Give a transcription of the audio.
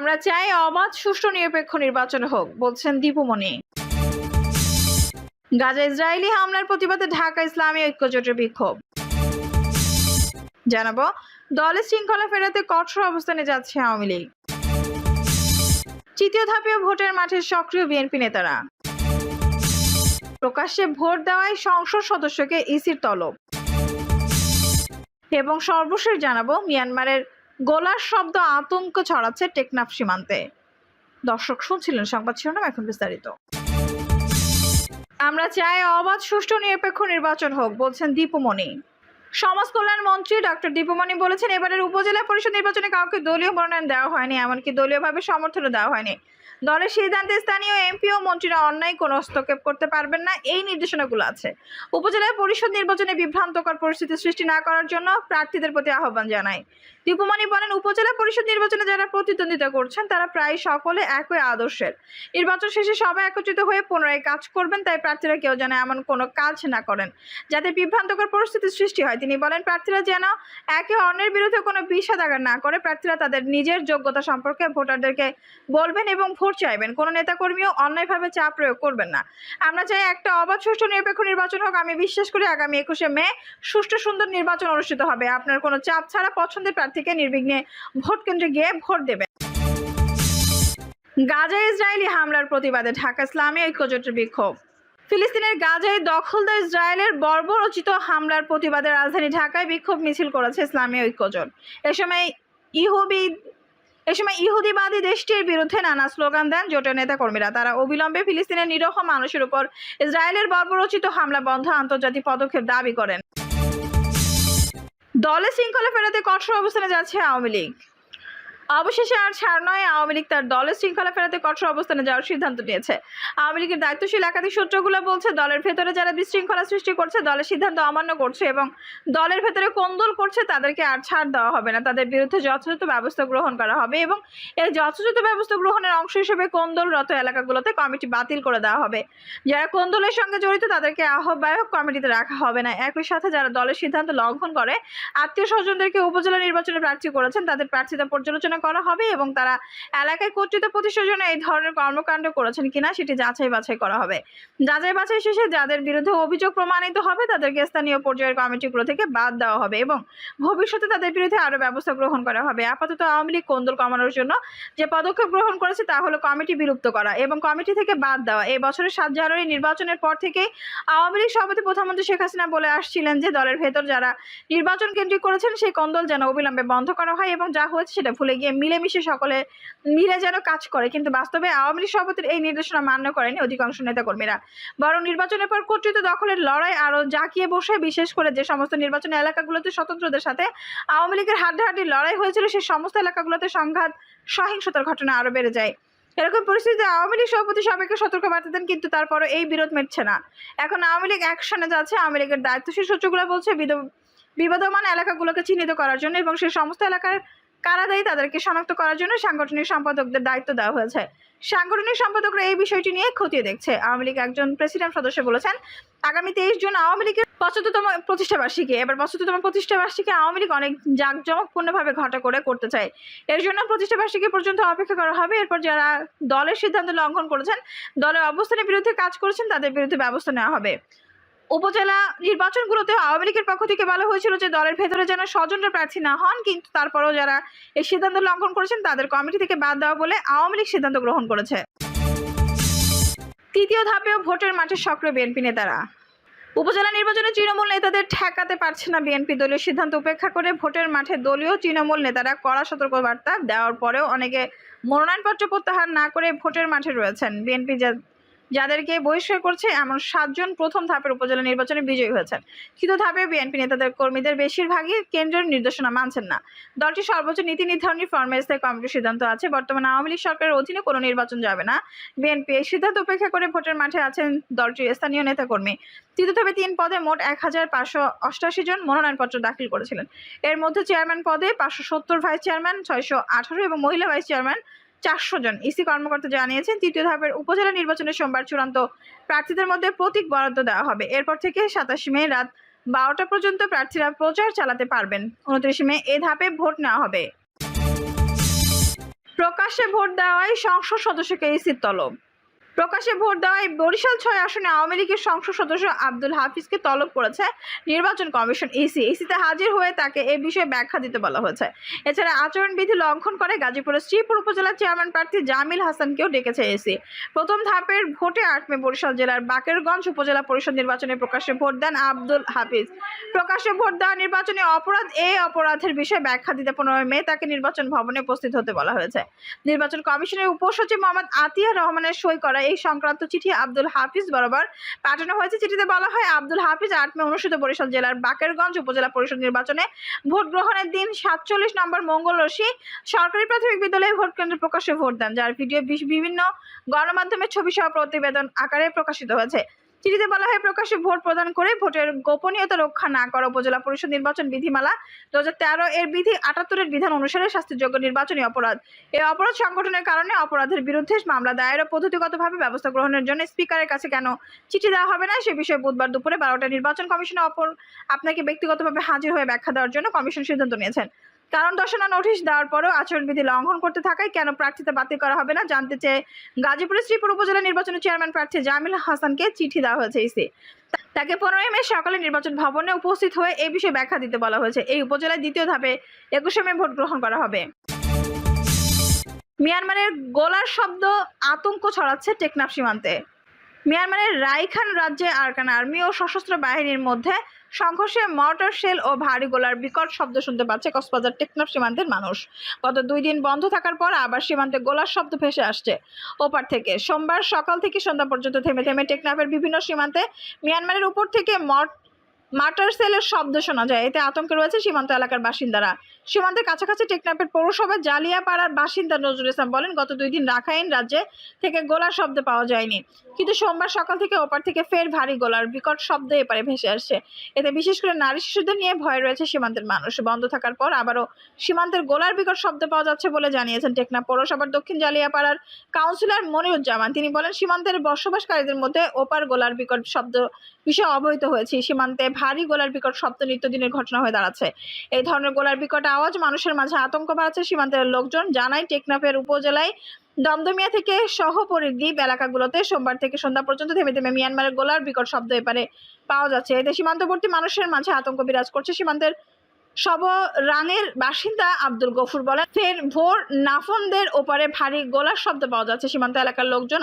আমরা চাই অবাধ, সুষ্ঠু, নিরপেক্ষ নির্বাচন হোক, বলছেন দীপুমণি। গাজা ইসরায়েলি হামলার প্রতিবাদে ঢাকা ইসলামী ঐক্যজোটের বিক্ষোভ। জানাব, দলের শৃঙ্খলা ফেরাতে কঠোর অবস্থানে যাচ্ছে আওয়ামী লীগ। তৃতীয় ধাপেও ভোটের মাঠে সক্রিয় বিএনপি নেতারা। প্রকাশ্যে ভোট দেওয়ায় সংসদ সদস্যকে ইসির তলব। এবং সর্বশেষ জানাব, মিয়ানমারের গোলার শব্দ আতঙ্ক ছড়াচ্ছে টেকনাফ সীমান্তে। দর্শক শুনছিলেন সংবাদ শিরোনাম এখন বিস্তারিত। আমরা চাই অবাধ, সুষ্ঠু, নিরপেক্ষ নির্বাচন হোক, বলছেন দীপুমণি। সমাজ কল্যাণ মন্ত্রী ডক্টর দীপুমণি বলেছেন, এবারের উপজেলা পরিষদ নির্বাচনে কাউকে দলীয় মনোনয়ন দেওয়া হয়নি, এমনকি দলীয়ভাবে সমর্থনও দেওয়া হয়নি। দলের সিদ্ধান্তে স্থানীয় এমপি ও মন্ত্রীরা অন্যায় কোনো হস্তক্ষেপ করতে পারবেন না, এই নির্দেশনাগুলো আছে। উপজেলা পরিষদ নির্বাচনে বিভ্রান্তকর পরিস্থিতি সৃষ্টি না করার জন্য প্রার্থীদের প্রতি আহ্বান জানায়। দীপুমণি বলেন, উপজেলা পরিষদ নির্বাচনে যারা প্রতিদ্বন্দ্বিতা করছেন, তারা প্রায় সকলে একই আদর্শের। নির্বাচন শেষে সবাই একত্রিত হয়ে পুনরায় কাজ করবেন, তাই প্রার্থীরা কেউ যেন এমন কোনো কাজ না করেন, যাতে বিভ্রান্তকর পরিস্থিতির সৃষ্টি হয়। তিনি বলেন, প্রার্থীরা যেন একে অন্যের বিরুদ্ধে কোনো বিষাদাগার না করে, প্রার্থীরা তাদের নিজের যোগ্যতা সম্পর্কে ভোটারদেরকে বলবেন এবং ভোট চাইবেন। কোনো নেতাকর্মীও অন্যায়ভাবে চাপ প্রয়োগ করবেন না। আমরা চাই একটা অবাধ, সুষ্ঠু, নিরপেক্ষ নির্বাচন হোক। আমি বিশ্বাস করি আগামী একুশে মে সুষ্ঠু, সুন্দর নির্বাচন অনুষ্ঠিত হবে। আপনার কোনো চাপ ছাড়া পছন্দের প্রার্থীকে নির্বিঘ্নে ভোট কেন্দ্রে গিয়ে ভোট দেবেন। গাজা ইসরায়েলি হামলার প্রতিবাদে ঢাকা ইসলামী ঐক্যজোটের বিক্ষোভ। ফিলিস্তিনের গাজায় দখলদার ইসরায়েলের বর্বরচিত হামলার প্রতিবাদে রাজধানী ঢাকায় বিক্ষোভ মিছিল করেছে ইসলামী ঐক্যজোট। এ সময় ইহুবি এ সময় ইহুদিবাদী দেশটির বিরুদ্ধে নানা স্লোগান দেন জোটের নেতা কর্মীরা তারা অবিলম্বে ফিলিস্তিনের নিরহ মানুষের উপর ইসরায়েলের বর্বরচিত হামলা বন্ধ আন্তর্জাতিক পদক্ষেপ দাবি করেন। দলে শৃঙ্খলা ফেরাতে কঠোর অবস্থানে যাচ্ছে আওয়ামী লীগ। অবশেষে আর ছাড় নয়, আওয়ামী লীগ তার দলের শৃঙ্খলা ফেরাতে কঠোর অবস্থানে যাওয়ার সিদ্ধান্ত নিয়েছে। আওয়ামী লীগের দায়িত্বশীল একাধিক সূত্রগুলো বলছে, দলের ভেতরে যারা বিশৃঙ্খলা সৃষ্টি করছে, দলের সিদ্ধান্ত অমান্য করছে এবং দলের ভেতরে কোন্দল করছে, তাদেরকে আর ছাড় দেওয়া হবে না। তাদের বিরুদ্ধে যথাযথ ব্যবস্থা গ্রহণ করা হবে এবং এই যথাযথ ব্যবস্থা গ্রহণের অংশ হিসেবে কোন্দলরত এলাকাগুলোতে কমিটি বাতিল করে দেওয়া হবে। যারা কোন্দলের সঙ্গে জড়িত, তাদেরকে আহ্বায়ক কমিটিতে রাখা হবে না। একই সাথে যারা দলের সিদ্ধান্ত লঙ্ঘন করে, আত্মীয় স্বজনদেরকে উপজেলা নির্বাচনে প্রার্থী করেছেন, তাদের প্রার্থিতা পর্যালোচনা করা হবে এবং তারা এলাকায় কর্তৃত্ব প্রতিষ্ঠার জন্য এই ধরনের কর্মকাণ্ড করেছেন কিনা সেটি যাচাই বাছাই করা হবে। যাচাই বাছাই শেষে যাদের বিরুদ্ধে অভিযোগ প্রমাণিত হবে তাদেরকে স্থানীয় পর্যায়ের কমিটিগুলো থেকে বাদ দেওয়া হবে এবং ভবিষ্যতে তাদের বিরুদ্ধে আরও ব্যবস্থা গ্রহণ করা হবে। আপাতত আওয়ামী লীগ কোন্দল কমানোর জন্য যে পদক্ষেপ গ্রহণ করেছে তা হলো কমিটি বিলুপ্ত করা এবং কমিটি থেকে বাদ দেওয়া। এই বছরের সাত জানুয়ারি নির্বাচনের পর থেকেই আওয়ামী লীগ সভাপতি প্রধানমন্ত্রী শেখ হাসিনা বলে আসছিলেন যে দলের ভেতর যারা নির্বাচন কেন্দ্রিক করেছেন সেই কোন্দল যেন অবিলম্বে বন্ধ করা হয় এবং যা হয়েছে সেটা ভুলে গিয়ে মিলেমিশে সকলে মিলে যেন কাজ করে। কিন্তু বাস্তবে আওয়ামী লীগ সভাপতির এই নির্দেশনা মান্য করেনি অধিকাংশ নেতাকর্মীরা। বরং নির্বাচনের পর কর্তৃত্ব দখলের লড়াই আরও জাঁকিয়ে বসে, বিশেষ করে যে সমস্ত নির্বাচনী এলাকাগুলোতে স্বতন্ত্রদের সাথে আওয়ামী লীগের হাড্ডাহাড্ডি লড়াই হয়েছিল সেই সমস্ত এলাকাগুলোতে সংঘাত, সহিংসতার ঘটনা আরও বেড়ে যায়। এরকম পরিস্থিতিতে আওয়ামী লীগ সভাপতি সবাইকে সতর্ক বার্তা দেন, কিন্তু তারপরও এই বিরোধ মিটছে না। এখন আওয়ামী লীগ অ্যাকশনে যাচ্ছে, আওয়ামী লীগের দায়িত্বশীল সূত্রগুলো বলছে বিদ- বিবাদমান এলাকাগুলোকে চিহ্নিত করার জন্য এবং সেই সমস্ত এলাকার কারা দায়ী তাদেরকে শনাক্ত করার জন্য সাংগঠনিক সম্পাদকদের দায়িত্ব দেওয়া হয়েছে। সাংগঠনিক সম্পাদকরা এই বিষয়টি নিয়ে খতিয়ে দেখছে। আওয়ামী লীগ একজন প্রেসিডেন্ট সদস্য বলেছেন, আগামী তেইশ জুন আওয়ামী লীগের পঁচাত্তরতম প্রতিষ্ঠাবার্ষিকী। এবার পঁচাত্তরতম প্রতিষ্ঠাবার্ষিকী আওয়ামী লীগ অনেক জাঁকজমকপূর্ণভাবে ঘটা করে করতে চায়। এর জন্য প্রতিষ্ঠাবার্ষিকী পর্যন্ত অপেক্ষা করা হবে। এরপর যারা দলের সিদ্ধান্ত লঙ্ঘন করেছেন, দলের অবস্থানের বিরুদ্ধে কাজ করেছেন, তাদের বিরুদ্ধে ব্যবস্থা নেওয়া হবে। উপজেলা নির্বাচনগুলোতে আওয়ামী লীগের পক্ষ থেকে বলা হয়েছিল যে দলের ভেতরে যেন স্বজনরা প্রার্থী না হন, কিন্তু তারপরেও যারা এই সিদ্ধান্ত লঙ্ঘন করেছেন তাদের কমিটি থেকে বাদ দেওয়া বলে আওয়ামী লীগ সিদ্ধান্ত গ্রহণ করেছে। তৃতীয় ধাপেও ভোটের মাঠে সক্রিয় বিএনপি নেতারা। উপজেলা নির্বাচনে তৃণমূল নেতাদের ঠেকাতে পারছে না বিএনপি দলীয় সিদ্ধান্ত উপেক্ষা করে ভোটের মাঠে দলীয় তৃণমূল নেতারা কড়া সতর্কবার্তা দেওয়ার পরেও অনেকে মনোনয়নপত্র প্রত্যাহার না করে ভোটের মাঠে রয়েছেন। বিএনপি যাদেরকে বহিষ্কার করছে, এমন সাতজন প্রথম ধাপের উপজেলা নির্বাচনে বিজয়ী হয়েছেন। তৃতীয় ধাপে বিএনপি নেতাদের কর্মীদের বেশিরভাগই কেন্দ্রের নির্দেশনা মানছেন না। দলটি সর্বোচ্চ নীতি নির্ধারণী ফর্মে স্থায়ী কমিটির সিদ্ধান্ত আছে। বর্তমানে আওয়ামী লীগ সরকারের অধীনে কোনো নির্বাচন যাবে না। বিএনপি এই সিদ্ধান্ত উপেক্ষা করে ভোটের মাঠে আছেন দলটির স্থানীয় নেতাকর্মী। তৃতীয় ধাপে তিন পদে মোট এক হাজার পাঁচশো অষ্টাশি জন মনোনয়নপত্র দাখিল করেছিলেন। এর মধ্যে চেয়ারম্যান পদে পাঁচশো সত্তর ভাইস চেয়ারম্যান, ছয়শো আঠারো এবং মহিলা ভাইস চেয়ারম্যান চারশো জন ইসি কর্মকর্তা জানিয়েছেন, তৃতীয় ধাপের উপজেলা নির্বাচনের সোমবার চূড়ান্ত প্রার্থীদের মধ্যে প্রতীক বরাদ্দ দেওয়া হবে। এরপর থেকে সাতাশ মে রাত বারোটা পর্যন্ত প্রার্থীরা প্রচার চালাতে পারবেন। উনত্রিশ মে এ ধাপে ভোট নেওয়া হবে। প্রকাশ্যে ভোট দেওয়ায় সংসদ সদস্যকে ইসির তলব। প্রকাশ্যে ভোট দেওয়ায় বরিশাল ছয় আসনে আওয়ামী লীগের সংসদ সদস্য আব্দুল হাফিজকে তলব করেছে নির্বাচন কমিশন, ইসি। ইসিতে হাজির হয়ে তাকে এ বিষয়ে ব্যাখ্যা দিতে বলা হয়েছে। এছাড়া আচরণবিধি লঙ্ঘন করে গাজীপুরের শ্রীপুর উপজেলার চেয়ারম্যান প্রার্থী জামিল হাসানকেও ডেকেছে এসি প্রথম ধাপের ভোটে আট মে বরিশাল জেলার বাকেরগঞ্জ উপজেলা পরিষদ নির্বাচনে প্রকাশ্যে ভোট দেন আব্দুল হাফিজ। প্রকাশ্যে ভোট দেওয়া নির্বাচনে অপরাধ এই অপরাধের বিষয়ে ব্যাখ্যা দিতে পনেরোই মে তাকে নির্বাচন ভবনে উপস্থিত হতে বলা হয়েছে। নির্বাচন কমিশনের উপসচিব মোহাম্মদ আতিয়া রহমানের সই করা এই সংক্রান্ত চিঠি আব্দুল হাফিজ বরাবর পাঠানো হয়েছে। চিঠিতে বলা হয়, আব্দুল হাফিজ আট মে অনুষ্ঠিত বরিশাল জেলার বাকেরগঞ্জ উপজেলা পরিষদ নির্বাচনে ভোট গ্রহণের দিন সাতচল্লিশ নম্বর মঙ্গল রশি সরকারি প্রাথমিক বিদ্যালয়ে ভোট কেন্দ্রে প্রকাশ্যে ভোট দেন, যার ভিডিও বিভিন্ন গণমাধ্যমের ছবি সহ প্রতিবেদন আকারে প্রকাশিত হয়েছে। চিঠিতে বলা হয়, প্রকাশ্যে ভোট প্রদান করে ভোটের গোপনীয়তা রক্ষা না করা উপজেলা পরিষদ নির্বাচন বিধিমালা দু হাজার তেরো এর বিধি আটাত্তরের বিধান অনুসারে শাস্তিযোগ্য নির্বাচনী অপরাধ। এই অপরাধ সংগঠনের কারণে অপরাধের বিরুদ্ধে মামলা দায়ের ও পদ্ধতিগতভাবে ব্যবস্থা গ্রহণের জন্য স্পিকারের কাছে কেন চিঠি দেওয়া হবে না, সে বিষয়ে বুধবার দুপুরে বারোটা নির্বাচন কমিশনে অপর আপনাকে ব্যক্তিগতভাবে হাজির হয়ে ব্যাখ্যা দেওয়ার জন্য কমিশন সিদ্ধান্ত নিয়েছেন। কারণ দর্শনা নোটিশ দেওয়ার পরেও আচরণবিধি লঙ্ঘন করতে থাকায় কেন প্রার্থিতা বাতিল করা হবে না জানতে চেয়ে গাজীপুরের শ্রীপুর উপজেলা নির্বাচনের চেয়ারম্যান প্রার্থী জামিল হাসানকে চিঠি দেওয়া হয়েছে ইসি। তাকে পনেরোই মে সকালে নির্বাচন ভবনে উপস্থিত হয়ে এই বিষয়ে ব্যাখ্যা দিতে বলা হয়েছে। এই উপজেলায় দ্বিতীয় ধাপে একুশে মে ভোট গ্রহণ করা হবে। মিয়ানমারের গোলার শব্দ আতঙ্ক ছড়াচ্ছে টেকনাফ সীমান্তে। মিয়ানমারের রাইখান রাজ্যে আরকান আর্মি ও সশস্ত্র বাহিনীর মধ্যে সংঘর্ষে মর্টার শেল ও ভারী গোলার বিকট শব্দ শুনতে পাচ্ছে কক্সবাজার টেকনাফ সীমান্তের মানুষ। গত দুই দিন বন্ধ থাকার পর আবার সীমান্তে গোলার শব্দ ভেসে আসছে। ওপার থেকে সোমবার সকাল থেকে সন্ধ্যা পর্যন্ত থেমে থেমে টেকনাফের বিভিন্ন সীমান্তে মিয়ানমারের উপর থেকে মট মাটার সেলের শব্দ শোনা যায়। এতে আতঙ্কে রয়েছে সীমান্ত এলাকার বাসিন্দারা। সীমান্তের কাছাকাছি টেকনাফের পৌরসভা জালিয়াপাড়ার বাসিন্দা নজরুল ইসলাম বলেন, গত দুই দিন রাখাইন রাজ্যে থেকে গোলার শব্দ পাওয়া যায়নি। কিন্তু সোমবার সকাল থেকে ওপার থেকে ফের ভারী গোলার বিকট শব্দ এপারে ভেসে আসছে। এতে বিশেষ করে নারী শিশুদের নিয়ে ভয় রয়েছে সীমান্তের মানুষ। বন্ধ থাকার পর আবারও সীমান্তের গোলার বিকট শব্দ পাওয়া যাচ্ছে বলে জানিয়েছেন টেকনাফ পৌরসভার দক্ষিণ জালিয়াপাড়ার কাউন্সিলর মনিরুজ্জামান। তিনি বলেন, সীমান্তের বসবাসকারীদের মধ্যে ওপার গোলার বিকট শব্দ বিষয়ে অবহিত হয়েছে। সীমান্তে ভারী গোলার বিকট শব্দ নিত্যদিনের ঘটনা হয়ে দাঁড়াচ্ছে। এই ধরনের গোলার বিকট মানুষের মাঝে আতঙ্ক বাড়াচ্ছে সীমান্তের লোকজন। জানায় টেকনাফের উপজেলায় দমদমিয়া থেকে সহ দ্বীপ এলাকাগুলোতে সোমবার থেকে সন্ধ্যা পর্যন্ত থেমে থেমে মিয়ানমারের গোলার বিকট শব্দ এপারে পাওয়া যাচ্ছে। এতে সীমান্তবর্তী মানুষের মাঝে আতঙ্ক বিরাজ করছে সীমান্তের সব রাঙের বাসিন্দা আব্দুল গফুর বলেন, ফের ভোর নাফনদের ওপারে ভারী গোলার শব্দ পাওয়া যাচ্ছে। সীমান্ত এলাকার লোকজন